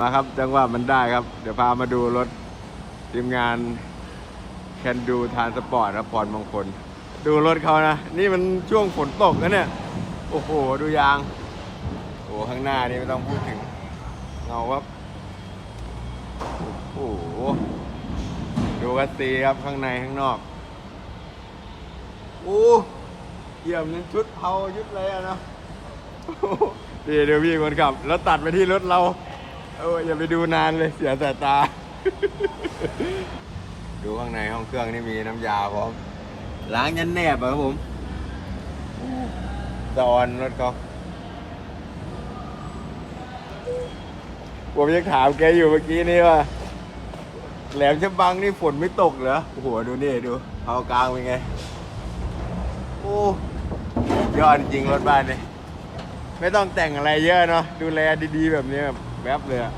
มาครับจังหวะมันได้ครับ เดี๋ยวพามาดูรถทีมงานแคนดูทานสปอร์ตครับพรมงคล ดูรถเขานะ นี่มันช่วงฝนตกนะเนี่ย โอ้โห ดูยาง โอ้ข้างหน้านี่ไม่ต้องพูดถึงเงาครับ โอ้โห ดูกัสซีครับข้างในข้างนอก โอ้เยี่ยมนั้นชุดเผาชุดอะไรอะนะดีเดี๋ยวพี่คนขับ แล้วตัดไปที่รถเรา เอออย่าไปดูนานเลยเสียสายตา ดูข้างในห้องเครื่องนี่มีน้ำยาพร้อมล้างยันแนบอะครับผมตอนรถเขาผมยังถามแกอยู่เมื่อกี้นี่ว่า แหลมฉบังนี่ฝนไม่ตกเหรอโอ้โหดูนี่ดูเอากลางเป็นไง โอ้ยอดจริงรถบ้านนี่ไม่ต้องแต่งอะไรเยอะเนาะดูแลดีๆแบบนี้แบบ แวบเลยอะ